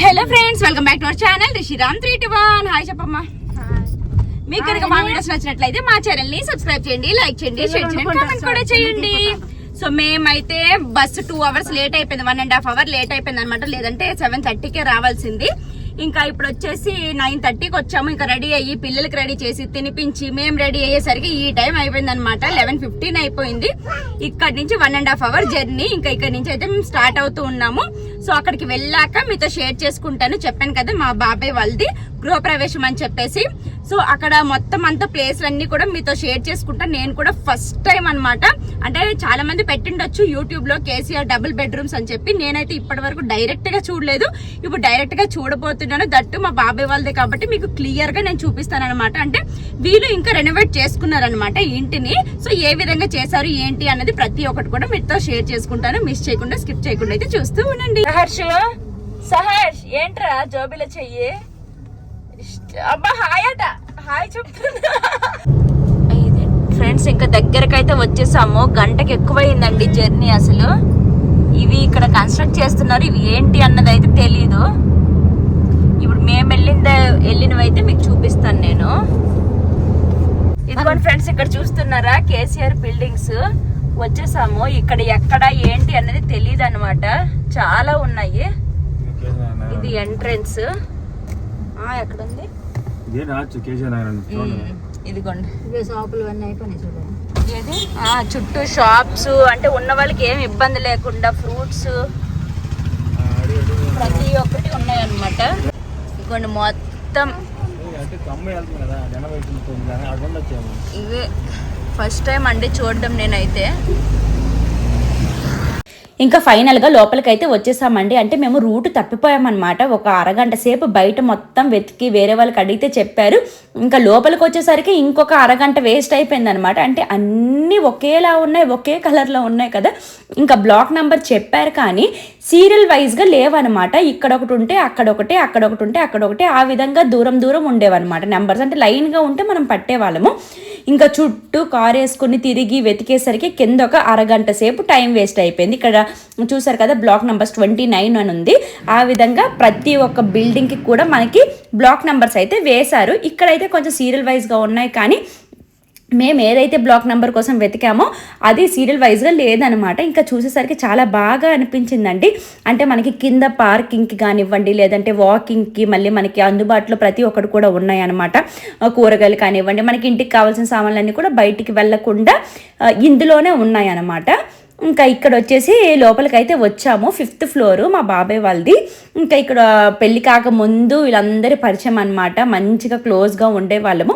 Hello friends welcome back to our channel Rishiram three two one hi చెప్పమ్మా మీకు కనుక మా వీడియోస్ నచ్చినట్లయితే మా ఛానల్ని సబ్స్క్రైబ్ చేయండి లైక్ చేయండి షేర్ చేయండి కామెంట్ కూడా చేయండి. సో మేమైతే బస్సు టూ అవర్స్ లేట్ అయిపోయింది one and half hour late అయిపోయింది అనమాట లేదంటే సెవెన్ థర్టీకే రావాల్సింది. ఇంకా ఇప్పుడు వచ్చేసి నైన్ థర్టీకి వచ్చాము ఇంకా రెడీ అయ్యి పిల్లలకి రెడీ చేసి తినిపించి మేము రెడీ అయ్యేసరికి ఈ టైం అయిపోయింది అనమాట లెవెన్ ఫిఫ్టీన్ అయిపోయింది. ఇక్కడ నుంచి one and half hour journey ఇంకా ఇక్కడ నుంచి అయితే మేము స్టార్ట్ అవుతూ ఉన్నాము. సో అక్కడికి వెళ్ళాక మీతో షేర్ చేసుకుంటాను. చెప్పాను కదా మా బాబాయ్ వాళ్ళది గృహప్రవేశం అని చెప్పేసి. సో అక్కడ మొత్తం అంతా ప్లేస్లన్నీ కూడా మీతో షేర్ చేసుకుంటా. నేను కూడా ఫస్ట్ టైం అనమాట అంటే చాలా మంది పెట్టిండొచ్చు యూట్యూబ్లో కేసీఆర్ డబుల్ బెడ్రూమ్స్ అని చెప్పి. నేనైతే ఇప్పటి వరకు చూడలేదు. ఇప్పుడు డైరెక్ట్గా చూడబోతున్నాను. దట్టు మా బాబాయ్ వాళ్ళదే కాబట్టి మీకు క్లియర్గా నేను చూపిస్తాను అనమాట అంటే వీళ్ళు ఇంకా రెనోవేట్ చేసుకున్నారనమాట ఇంటిని. సో ఏ విధంగా చేశారు ఏంటి అన్నది ప్రతి ఒక్కటి కూడా మీతో షేర్ చేసుకుంటాను. మిస్ చేయకుండా స్కిప్ చేయకుండా అయితే చూస్తూ ఉండండి. సహర్ష్ సహర్ష్ ఏంట్రా జోబిలో చెయ్యి? అబ్బా హాయ్ అట. హాయ్ చెప్తున్నా ఫ్రెండ్స్ ఇంకా దగ్గరకైతే వచ్చేసాము. గంటకి ఎక్కువైందండి జర్నీ అసలు. ఇవి ఇక్కడ కన్స్ట్రక్ట్ చేస్తున్నారు. ఇవి ఏంటి అన్నది అయితే తెలీదు. ఇప్పుడు మేము వెళ్ళింద వెళ్ళినవి అయితే మీకు చూపిస్తాను నేను. ఇదిగోండి ఫ్రెండ్స్ ఇక్కడ చూస్తున్నారా? కేసీఆర్ బిల్డింగ్స్ వచ్చేసాము. ఇక్కడ ఎక్కడ ఏంటి అన్నది తెలియదు అనమాట చాలా ఉన్నాయి. ఇది ఎంట్రన్స్ ఎక్కడ ఉంది ఇదే రావచ్చు కేజీ ఇదిగోండి. ఇవే షాపులు అన్నీ అయిపోయినాయి చూడండి ఏది? ఆ, చుట్టూ షాప్స్ అంటే ఉన్న వాళ్ళకి ఏం ఇబ్బంది లేకుండా ఫ్రూట్స్ ప్రతి ఒక్కటి ఉన్నాయన్నమాట. ఇదిగోండి మొత్తం ఇవే. ఫస్ట్ టైం అండి చూడడం నేనైతే. ఇంకా ఫైనల్గా లోపలికైతే వచ్చేసామండి. అంటే మేము రూట్ తప్పిపోయామన్నమాట. ఒక అరగంట సేపు బయట మొత్తం వెతికి వేరే వాళ్ళకి అడిగితే చెప్పారు. ఇంకా లోపలికి వచ్చేసరికి ఇంకొక అరగంట వేస్ట్ అయిపోయింది అనమాట అంటే అన్నీ ఒకేలా ఉన్నాయి ఒకే కలర్లో ఉన్నాయి కదా. ఇంకా బ్లాక్ నెంబర్ చెప్పారు కానీ సీరియల్ వైజ్గా లేవన్నమాట. ఇక్కడ ఒకటి ఉంటే అక్కడ ఒకటి అక్కడ ఒకటి ఉంటే అక్కడ ఒకటి. ఆ విధంగా దూరం దూరం ఉండేవన్నమాట. నెంబర్స్ అంటే లైన్గా ఉంటే మనం పట్టేవాళ్ళము. ఇంకా చుట్టూ కారు వేసుకుని తిరిగి వెతికేసరికి కింద ఒక అరగంట సేపు టైం వేస్ట్ అయిపోయింది. ఇక్కడ చూసారు కదా బ్లాక్ నెంబర్స్ ట్వంటీ నైన్ అని ఉంది. ఆ విధంగా ప్రతి ఒక్క బిల్డింగ్కి కూడా మనకి బ్లాక్ నెంబర్స్ అయితే వేశారు. ఇక్కడైతే కొంచెం సీరియల్ వైజ్గా ఉన్నాయి కానీ మేము ఏదైతే బ్లాక్ నెంబర్ కోసం వెతికామో అది సీరియల్ వైజ్గా లేదనమాట ఇంకా చూసేసరికి చాలా బాగా అనిపించిందండి. అంటే మనకి కింద పార్కింగ్కి కానివ్వండి లేదంటే వాకింగ్కి మళ్ళీ మనకి అందుబాటులో ప్రతి ఒక్కటి కూడా ఉన్నాయన్నమాట. కూరగాయలు కానివ్వండి మనకి ఇంటికి కావాల్సిన సామాన్లన్నీ కూడా బయటికి వెళ్ళకుండా ఇందులోనే ఉన్నాయన్నమాట. ఇంకా ఇక్కడ వచ్చేసి లోపలికైతే వచ్చాము ఫిఫ్త్ ఫ్లోర్ మా బాబాయ్ వాళ్ళది. ఇంకా ఇక్కడ పెళ్ళి కాక ముందు వీళ్ళందరి పరిచయం అనమాట మంచిగా క్లోజ్గా ఉండేవాళ్ళము.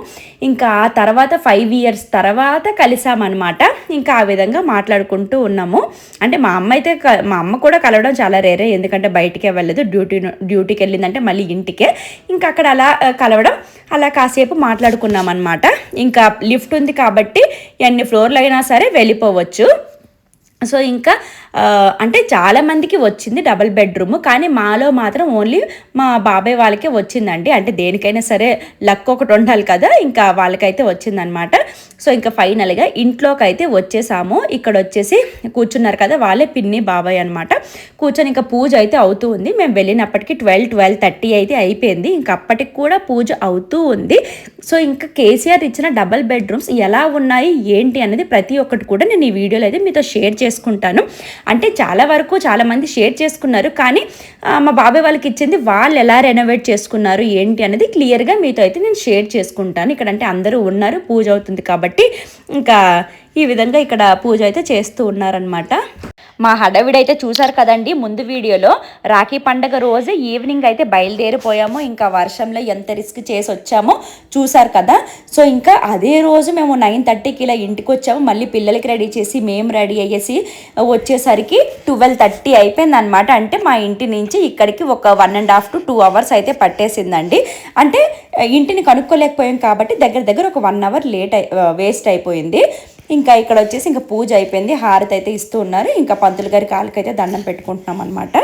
ఇంకా ఆ తర్వాత ఫైవ్ ఇయర్స్ తర్వాత కలిసామన్నమాట. ఇంకా ఆ విధంగా మాట్లాడుకుంటూ ఉన్నాము. అంటే మా అమ్మ అయితే మా అమ్మ కూడా కలవడం చాలా రేరే ఎందుకంటే బయటికే వెళ్ళదు డ్యూటీ డ్యూటీకి వెళ్ళిందంటే మళ్ళీ ఇంటికే. ఇంకా అక్కడ అలా కలవడం అలా కాసేపు మాట్లాడుకున్నాం అనమాట ఇంకా లిఫ్ట్ ఉంది కాబట్టి ఎన్ని ఫ్లోర్లు అయినా సరే వెళ్ళిపోవచ్చు. సో ఇంకా ఆ, అంటే చాలామందికి వచ్చింది డబల్ బెడ్రూమ్ కానీ మాలో మాత్రం ఓన్లీ మా బాబాయ్ వాళ్ళకే వచ్చిందండి. అంటే దేనికైనా సరే లక్ ఒకటి ఉండాలి కదా ఇంకా వాళ్ళకైతే వచ్చిందనమాట. సో ఇంకా ఫైనల్గా ఇంట్లోకి అయితే వచ్చేసాము. ఇక్కడ వచ్చేసి కూర్చున్నారు కదా వాళ్ళే పిన్ని బాబాయ్ అనమాట. కూర్చొని ఇంకా పూజ అయితే అవుతూ ఉంది. మేము వెళ్ళినప్పటికీ ట్వెల్వ్ ట్వెల్వ్ థర్టీ అయితే అయిపోయింది. ఇంకా అప్పటికి కూడా పూజ అవుతూ ఉంది. సో ఇంకా కేసీఆర్ ఇచ్చిన డబల్ బెడ్రూమ్స్ ఎలా ఉన్నాయి ఏంటి అనేది ప్రతి ఒక్కటి కూడా నేను ఈ వీడియోలో అయితే మీతో షేర్ చేసుకుంటాను. అంటే చాలా వరకు చాలామంది షేర్ చేసుకున్నారు. కానీ మా బాబాయ్ వాళ్ళకి ఇచ్చింది వాళ్ళు ఎలా రెనోవేట్ చేసుకున్నారు ఏంటి అనేది క్లియర్గా మీతో అయితే నేను షేర్ చేసుకుంటాను. ఇక్కడ అంటే అందరూ ఉన్నారు పూజ అవుతుంది కాబట్టి ఇంకా ఈ విధంగా ఇక్కడ పూజ అయితే చేస్తూ ఉన్నారనమాట మా హడావిడైతే అయితే చూసారు కదండి. ముందు వీడియోలో రాఖీ పండగ రోజు ఈవినింగ్ అయితే బయలుదేరిపోయాము. ఇంకా వర్షంలో ఎంత రిస్క్ చేసి వచ్చామో చూసారు కదా. సో ఇంకా అదే రోజు మేము నైన్ థర్టీకి ఇలా ఇంటికి వచ్చాము. మళ్ళీ పిల్లలకి రెడీ చేసి మేము రెడీ అయ్యేసి వచ్చేసరికి ట్వెల్వ్ థర్టీ అయిపోయింది అనమాట అంటే మా ఇంటి నుంచి ఇక్కడికి ఒక one and half to two hours అయితే పట్టేసిందండి. అంటే ఇంటిని కనుక్కోలేకపోయాం కాబట్టి దగ్గర దగ్గర ఒక వన్ అవర్ లేట్ అయి వేస్ట్ అయిపోయింది. ఇంకా ఇక్కడ వచ్చేసి ఇంకా పూజ అయిపోయింది. హారతి అయితే ఇస్తూ ఉన్నారు. ఇంకా పంతులు గారి కాళ్ళకైతే దండం పెట్టుకుంటున్నాం అనమాట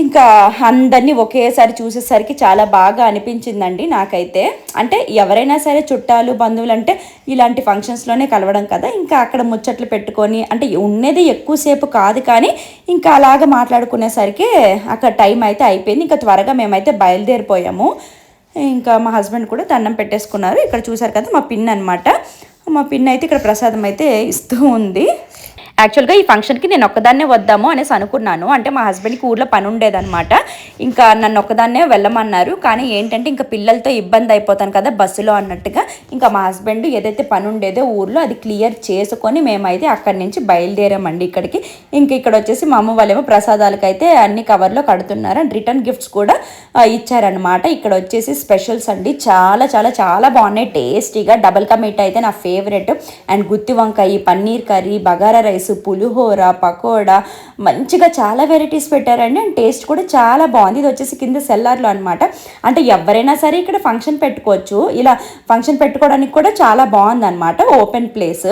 ఇంకా అందరినీ ఒకేసారి చూసేసరికి చాలా బాగా అనిపించిందండి నాకైతే. అంటే ఎవరైనా సరే చుట్టాలు బంధువులు అంటే ఇలాంటి ఫంక్షన్స్లోనే కలవడం కదా. ఇంకా అక్కడ ముచ్చట్లు పెట్టుకొని అంటే ఉన్నది ఎక్కువసేపు కాదు కానీ ఇంకా అలాగ మాట్లాడుకునేసరికి అక్కడ టైం అయితే అయిపోయింది. ఇంకా త్వరగా మేమైతే బయలుదేరిపోయాము. ఇంకా మా హస్బెండ్ కూడా దండం పెట్టేసుకున్నారు. ఇక్కడ చూసారు కదా మా పిన్ అనమాట మా పిన్ అయితే ఇక్కడ ప్రసాదం అయితే ఇస్తూ ఉంది. యాక్చువల్గా ఈ ఫంక్షన్కి నేను ఒక్కదాన్నే వద్దాము అనేసి అనుకున్నాను. అంటే మా హస్బెండ్కి ఊర్లో పని ఉండేదనమాట ఇంకా నన్ను ఒక్కదాన్నే వెళ్ళమన్నారు. కానీ ఏంటంటే ఇంకా పిల్లలతో ఇబ్బంది అయిపోతాను కదా బస్సులో అన్నట్టుగా. ఇంకా మా హస్బెండ్ ఏదైతే పని ఉండేదో ఊర్లో అది క్లియర్ చేసుకొని మేమైతే అక్కడి నుంచి బయలుదేరామండి ఇక్కడికి. ఇంక ఇక్కడ వచ్చేసి మా అమ్మ వాళ్ళేమో ప్రసాదాలకు అయితే అన్ని కవర్లో కడుతున్నారు. అండ్ రిటర్న్ గిఫ్ట్స్ కూడా ఇచ్చారనమాట ఇక్కడ వచ్చేసి స్పెషల్స్ అండి. చాలా చాలా చాలా బాగున్నాయి. టేస్టీగా డబల్ కా మీట్ అయితే నా ఫేవరెట్ అండ్ గుత్తి వంకాయ పన్నీర్ కర్రీ బగారా రైస్ పులిహోర పకోడా మంచిగా చాలా వెరైటీస్ పెట్టారండి. అండ్ టేస్ట్ కూడా చాలా బాగుంది. ఇది వచ్చేసి కింద సెల్లార్లో అనమాట అంటే ఎవరైనా సరే ఇక్కడ ఫంక్షన్ పెట్టుకోవచ్చు. ఇలా ఫంక్షన్ పెట్టుకోవడానికి కూడా చాలా బాగుంది ఓపెన్ ప్లేస్.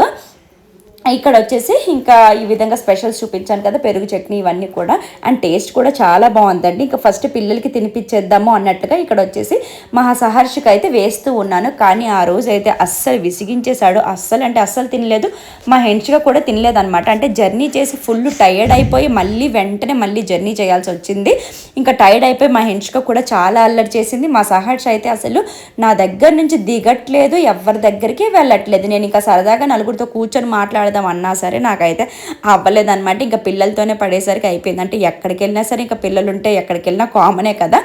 ఇక్కడ వచ్చేసి ఇంకా ఈ విధంగా స్పెషల్స్ చూపించాను కదా పెరుగు చట్నీ ఇవన్నీ కూడా. అండ్ టేస్ట్ కూడా చాలా బాగుందండి. ఇంకా ఫస్ట్ పిల్లలకి తినిపించేద్దాము అన్నట్టుగా ఇక్కడ వచ్చేసి మా సహర్షికి అయితే వేస్తూ ఉన్నాను. కానీ ఆ రోజు అయితే అస్సలు విసిగించేశాడు. అస్సలు అంటే అస్సలు తినలేదు. మా హెండ్స్గా కూడా తినలేదు అనమాట అంటే జర్నీ చేసి ఫుల్ టైర్డ్ అయిపోయి మళ్ళీ వెంటనే మళ్ళీ జర్నీ చేయాల్సి వచ్చింది. ఇంకా టైర్డ్ అయిపోయి మా హెండ్స్గా కూడా చాలా అల్లరి చేసింది. మా సహర్ష అయితే అసలు నా దగ్గర నుంచి దిగట్లేదు. ఎవరి దగ్గరికి వెళ్ళట్లేదు. నేను ఇంకా సరదాగా నలుగురితో కూర్చొని మాట్లాడదాం అన్నా సరే నాకైతే అవ్వలేదు అనమాట ఇంకా పిల్లలతోనే పడేసరికి అయిపోయింది. అంటే ఎక్కడికి వెళ్ళినా సరే ఇంకా పిల్లలు ఉంటే ఎక్కడికి వెళ్ళినా కామనే కదా.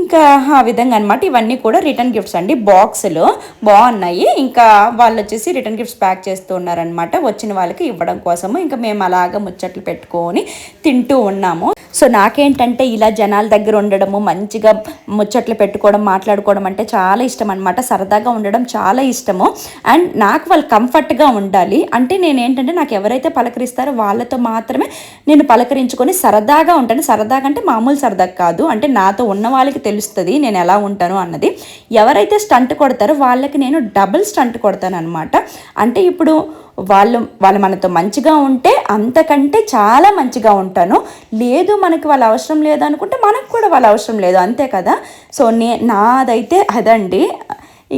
ఇంకా ఆ విధంగా అనమాట ఇవన్నీ కూడా రిటర్న్ గిఫ్ట్స్ అండి. బాక్సులు బాగున్నాయి. ఇంకా వాళ్ళు వచ్చేసి రిటర్న్ గిఫ్ట్స్ ప్యాక్ చేస్తూ ఉన్నారనమాట వచ్చిన వాళ్ళకి ఇవ్వడం కోసము. ఇంకా మేము అలాగ ముచ్చట్లు పెట్టుకొని తింటూ ఉన్నాము. సో నాకేంటంటే ఇలా జనాల దగ్గర ఉండడము మంచిగా ముచ్చట్లు పెట్టుకోవడం మాట్లాడుకోవడం అంటే చాలా ఇష్టం అనమాట సరదాగా ఉండడం చాలా ఇష్టము. అండ్ నాకు వాళ్ళు కంఫర్ట్గా ఉండాలి. అంటే నేను ఏంటంటే నాకు ఎవరైతే పలకరిస్తారో వాళ్ళతో మాత్రమే నేను పలకరించుకొని సరదాగా ఉంటాను. సరదాగా అంటే మామూలు సరదా కాదు. అంటే నాతో ఉన్న వాళ్ళకి తెలుస్తుంది నేను ఎలా ఉంటాను అన్నది. ఎవరైతే స్టంట్ కొడతారో వాళ్ళకి నేను డబుల్ స్టంట్ కొడతాను అనమాట అంటే ఇప్పుడు వాళ్ళు వాళ్ళు మనతో మంచిగా ఉంటే అంతకంటే చాలా మంచిగా ఉంటాను. లేదు మనకి వాళ్ళ అవసరం లేదు అనుకుంటే మనకు కూడా వాళ్ళ అవసరం లేదు అంతే కదా? సో నే నాదైతే అదండి.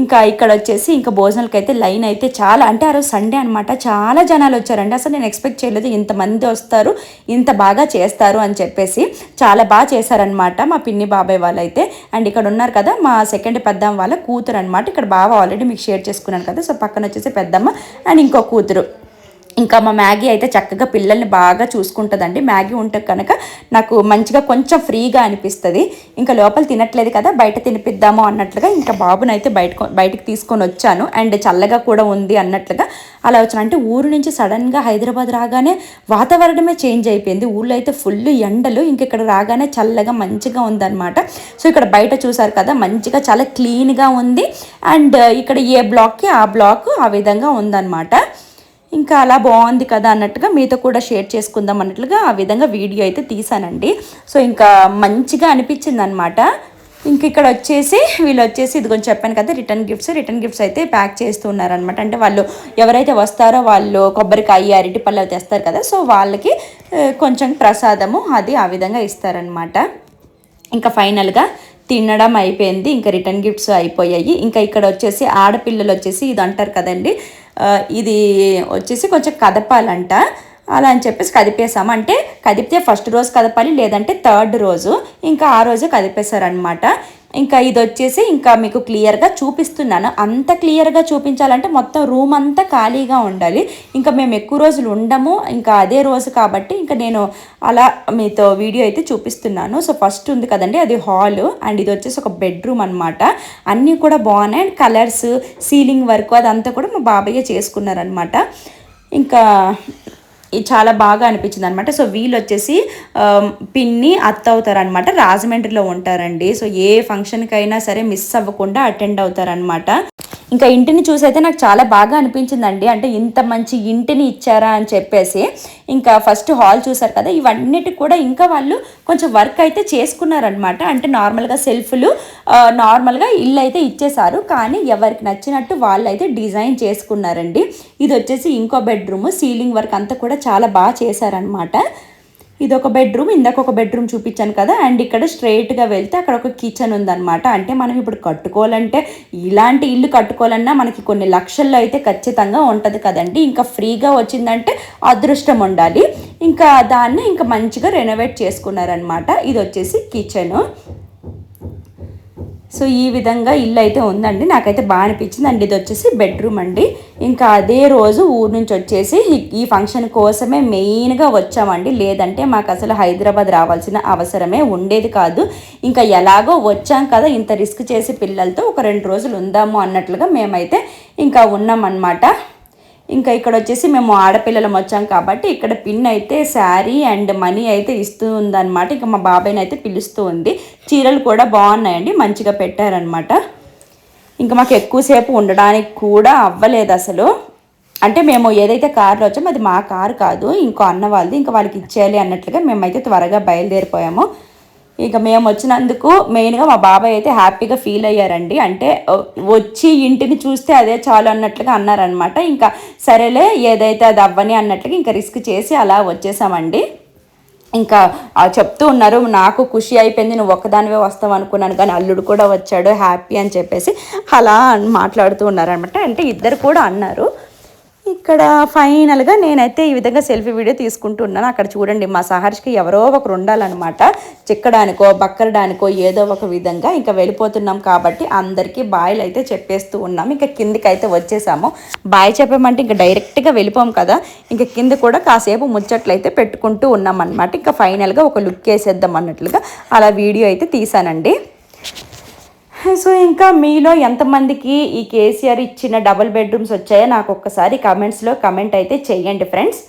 ఇంకా ఇక్కడ వచ్చేసి ఇంకా భోజనాలకి అయితే లైన్ అయితే చాలా అంటే ఆ రోజు సండే అనమాట చాలా జనాలు వచ్చారండి. అసలు నేను ఎక్స్పెక్ట్ చేయలేదు ఇంతమంది వస్తారు ఇంత బాగా చేస్తారు అని చెప్పేసి చాలా బాగా చేశారనమాట మా పిన్ని బాబాయ్ వాళ్ళు అయితే అండ్ ఇక్కడ ఉన్నారు కదా మా సెకండ్ పెద్దమ్మ వాళ్ళ కూతురు అనమాట ఇక్కడ బాగా ఆల్రెడీ మీకు షేర్ చేసుకున్నాను కదా సో పక్కన వచ్చేసి పెద్దమ్మ అండ్ ఇంకో కూతురు. ఇంకా మా మ్యాగీ అయితే చక్కగా పిల్లల్ని బాగా చూసుకుంటుందండి. మ్యాగీ ఉంటే కనుక నాకు మంచిగా కొంచెం ఫ్రీగా అనిపిస్తుంది. ఇంకా లోపల తినట్లేదు కదా బయట తినిపిద్దాము అన్నట్లుగా ఇంకా బాబుని అయితే బయట బయటకు తీసుకొని వచ్చాను. అండ్ చల్లగా కూడా ఉంది అన్నట్లుగా అలా వచ్చాను. అంటే ఊరు నుంచి సడన్గా హైదరాబాద్ రాగానే వాతావరణమే చేంజ్ అయిపోయింది. ఊళ్ళో అయితే ఫుల్ ఎండలు ఇంక ఇక్కడ రాగానే చల్లగా మంచిగా ఉందన్నమాట. సో ఇక్కడ బయట చూసారు కదా మంచిగా చాలా క్లీన్గా ఉంది. అండ్ ఇక్కడ ఏ బ్లాక్కి ఆ బ్లాక్ ఆ విధంగా ఉందన్నమాట. ఇంకా అలా బాగుంది కదా అన్నట్టుగా మీతో కూడా షేర్ చేసుకుందాం అన్నట్లుగా ఆ విధంగా వీడియో అయితే తీసానండి. సో ఇంకా మంచిగా అనిపించింది అనమాట ఇంక ఇక్కడ వచ్చేసి వీళ్ళు వచ్చేసి ఇది కొంచెం చెప్పాను కదా రిటర్న్ గిఫ్ట్స్. రిటర్న్ గిఫ్ట్స్ అయితే ప్యాక్ చేస్తున్నారనమాట అంటే వాళ్ళు ఎవరైతే వస్తారో వాళ్ళు కొబ్బరికాయ అరటి పళ్ళు తెస్తారు కదా సో వాళ్ళకి కొంచెం ప్రసాదము అది ఆ విధంగా ఇస్తారనమాట ఇంకా ఫైనల్గా తినడం అయిపోయింది. ఇంకా రిటర్న్ గిఫ్ట్స్ అయిపోయాయి. ఇంకా ఇక్కడ వచ్చేసి ఆడపిల్లలు వచ్చేసి ఇది అంటారు కదండి ఇది వచ్చేసి కొంచెం కదపాలంట. అలా అని చెప్పేసి కదిపేసాము అంటే కదిపితే ఫస్ట్ రోజు కదపాలి లేదంటే థర్డ్ రోజు. ఇంకా ఆ రోజు కదిపేశారనమాట ఇంకా ఇది వచ్చేసి ఇంకా మీకు క్లియర్గా చూపిస్తున్నాను. అంత క్లియర్గా చూపించాలంటే మొత్తం రూమ్ అంతా ఖాళీగా ఉండాలి. ఇంకా మేము ఎక్కువ రోజులు ఉండము. ఇంకా అదే రోజు కాబట్టి ఇంకా నేను అలా మీతో వీడియో అయితే చూపిస్తున్నాను. సో ఫస్ట్ ఉంది కదండి అది హాల్. అండ్ ఇది వచ్చేసి ఒక బెడ్రూమ్ అనమాట అన్నీ కూడా బాగున్నాయి. అండ్ కలర్స్ సీలింగ్ వర్క్ అదంతా కూడా మా బాబయ్య చేసుకున్నారనమాట ఇంకా చాలా బాగా అనిపించింది అనమాట సో వీళ్ళు వచ్చేసి పిన్ని అత్త అవుతారనమాట రాజమండ్రిలో ఉంటారండి. సో ఏ ఫంక్షన్కైనా అయినా సరే మిస్ అవ్వకుండా అటెండ్ అవుతారనమాట ఇంకా ఇంటిని చూసైతే నాకు చాలా బాగా అనిపించిందండి. అంటే ఇంత మంచి ఇంటిని ఇచ్చారా అని చెప్పేసి ఇంకా ఫస్ట్ హాల్ చూసారు కదా ఇవన్నిటి కూడా ఇంకా వాళ్ళు కొంచెం వర్క్ అయితే చేసుకున్నారనమాట అంటే నార్మల్గా సెల్ఫ్లు నార్మల్గా ఇల్లు అయితే ఇచ్చేసారు కానీ ఎవరికి నచ్చినట్టు వాళ్ళు అయితే డిజైన్ చేసుకున్నారండి. ఇది వచ్చేసి ఇంకో బెడ్రూమ్ సీలింగ్ వర్క్ అంతా కూడా చాలా బాగా చేశారనమాట ఇది ఒక బెడ్రూమ్ ఇందాక ఒక బెడ్రూమ్ చూపించాను కదా అండ్ ఇక్కడ స్ట్రైట్గా వెళ్తే అక్కడ ఒక కిచెన్ ఉందన్నమాట. అంటే మనం ఇప్పుడు కట్టుకోవాలంటే ఇలాంటి ఇల్లు కట్టుకోవాలన్నా మనకి కొన్ని లక్షల్లో అయితే ఖచ్చితంగా ఉంటుంది కదండి. ఇంకా ఫ్రీగా వచ్చిందంటే అదృష్టం ఉండాలి. ఇంకా దాన్ని ఇంకా మంచిగా రెనోవేట్ చేసుకున్నారనమాట ఇది వచ్చేసి కిచెను సో ఈ విధంగా ఇల్లు అయితే ఉందండి. నాకైతే బాగా అనిపించింది. అండి ఇది వచ్చేసి బెడ్రూమ్ అండి. ఇంకా అదే రోజు ఊరు నుంచి వచ్చేసి ఈ- ఈ ఫంక్షన్ కోసమే మెయిన్గా వచ్చామండి. లేదంటే మాకు అసలు హైదరాబాద్ రావాల్సిన అవసరమే ఉండేది కాదు. ఇంకా ఎలాగో వచ్చాం కదా ఇంత రిస్క్ చేసి పిల్లలతో ఒక రెండు రోజులు ఉందాము అన్నట్లుగా మేమైతే ఇంకా ఉన్నామన్నమాట. ఇంకా ఇక్కడ వచ్చేసి మేము ఆడపిల్లలం వచ్చాం కాబట్టి ఇక్కడ పిన్ అయితే శారీ అండ్ మనీ అయితే ఇస్తూ ఉందన్నమాట. ఇంకా మా బాబాయ్ని అయితే పిలుస్తూ ఉంది. చీరలు కూడా బాగున్నాయండి మంచిగా పెట్టారనమాట ఇంకా మాకు ఎక్కువసేపు ఉండడానికి కూడా అవ్వలేదు అసలు. అంటే మేము ఏదైతే కార్లో వచ్చామో అది మా కారు కాదు ఇంకో అన్న వాళ్ళది ఇంకా వాళ్ళకి ఇచ్చేయాలి అన్నట్లుగా మేమైతే త్వరగా బయలుదేరిపోయాము. ఇక మేము వచ్చినందుకు మెయిన్గా మా బాబాయ్ అయితే హ్యాపీగా ఫీల్ అయ్యారండి. అంటే వచ్చి ఇంటిని చూస్తే అదే చాలు అన్నట్లుగా అన్నారనమాట ఇంకా సరేలే ఏదైతే అది అవ్వని అన్నట్లుగా ఇంకా రిస్క్ చేసి అలా వచ్చేసామండి. ఇంకా చెప్తూ ఉన్నారు నాకు ఖుషి అయిపోయింది నువ్వు ఒక్కదానివే వస్తావు అనుకున్నాను కానీ అల్లుడు కూడా వచ్చాడు హ్యాపీ అని చెప్పేసి అలా మాట్లాడుతూ ఉన్నారనమాట అంటే ఇద్దరు కూడా అన్నారు. ఇక్కడ ఫైనల్గా నేనైతే ఈ విధంగా సెల్ఫీ వీడియో తీసుకుంటూ ఉన్నాను అక్కడ చూడండి మా సహర్ష్కి ఎవరో ఒకరు ఉండాలన్నమాట. చిక్కడానికో బక్కరడానికో ఏదో ఒక విధంగా ఇంకా వెళ్ళిపోతున్నాం కాబట్టి అందరికీ బాయ్లు అయితే చెప్పేస్తూ ఉన్నాం. ఇంకా కిందికి అయితే వచ్చేసాము. బాయ్ చెప్పామంటే ఇంకా డైరెక్ట్గా వెళ్ళిపోం కదా. ఇంకా కింద కూడా కాసేపు ముచ్చట్లు అయితే పెట్టుకుంటూ ఉన్నాం అనమాట ఇంకా ఫైనల్గా ఒక లుక్ వేసేద్దాం అన్నట్లుగా అలా వీడియో అయితే తీసానండి సో ఇంకా మీలో ఎంతమందికి ఈ కేసీఆర్ ఇచ్చిన డబుల్ బెడ్రూమ్స్ వచ్చాయో నాకు ఒక్కసారి కమెంట్స్లో కమెంట్ అయితే చెయ్యండి ఫ్రెండ్స్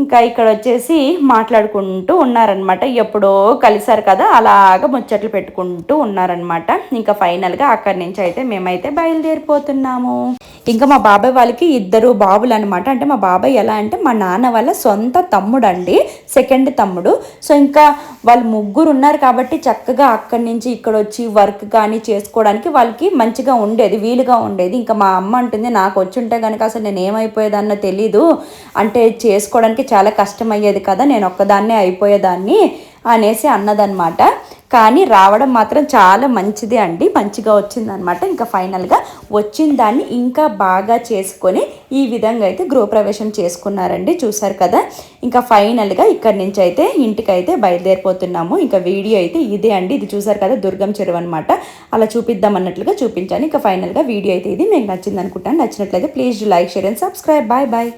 ఇంకా ఇక్కడ వచ్చేసి మాట్లాడుకుంటూ ఉన్నారనమాట ఎప్పుడో కలిసారు కదా అలాగ ముచ్చట్లు పెట్టుకుంటూ ఉన్నారనమాట ఇంకా ఫైనల్గా అక్కడి నుంచి అయితే మేమైతే బయలుదేరిపోతున్నాము. ఇంకా మా బాబాయ్ వాళ్ళకి ఇద్దరు బాబులు అనమాట అంటే మా బాబాయ్ ఎలా అంటే మా నాన్న వాళ్ళ సొంత తమ్ముడు అండి సెకండ్ తమ్ముడు. సో ఇంకా వాళ్ళు ముగ్గురు ఉన్నారు కాబట్టి చక్కగా అక్కడి నుంచి ఇక్కడ వచ్చి వర్క్ కానీ చేసుకోవడానికి వాళ్ళకి మంచిగా ఉండేది వీలుగా ఉండేది. ఇంకా మా అమ్మ అంటుంది నాకు వచ్చి ఉంటే కనుక అసలు నేను ఏమైపోయేదన్నో తెలీదు. అంటే చేసుకోవడానికి చాలా కష్టం అయ్యేది కదా నేను ఒక్కదాన్నే అయిపోయేదాన్ని అనేసి అన్నదన్నమాట. కానీ రావడం మాత్రం చాలా మంచిది అండి మంచిగా వచ్చిందనమాట ఇంకా ఫైనల్గా వచ్చిన దాన్ని ఇంకా బాగా చేసుకొని ఈ విధంగా అయితే గృహప్రవేశం చేసుకున్నారండి చూసారు కదా. ఇంకా ఫైనల్గా ఇక్కడి నుంచి అయితే ఇంటికి అయితే బయలుదేరిపోతున్నాము. ఇంకా వీడియో అయితే ఇదే అండి ఇది చూసారు కదా దుర్గం చెరువు అనమాట అలా చూపిద్దాం అన్నట్లుగా చూపించాను. ఇంకా ఫైనల్గా వీడియో అయితే ఇది మీకు నచ్చింది అనుకుంటాను నచ్చినట్లయితే please like share and subscribe. Bye bye.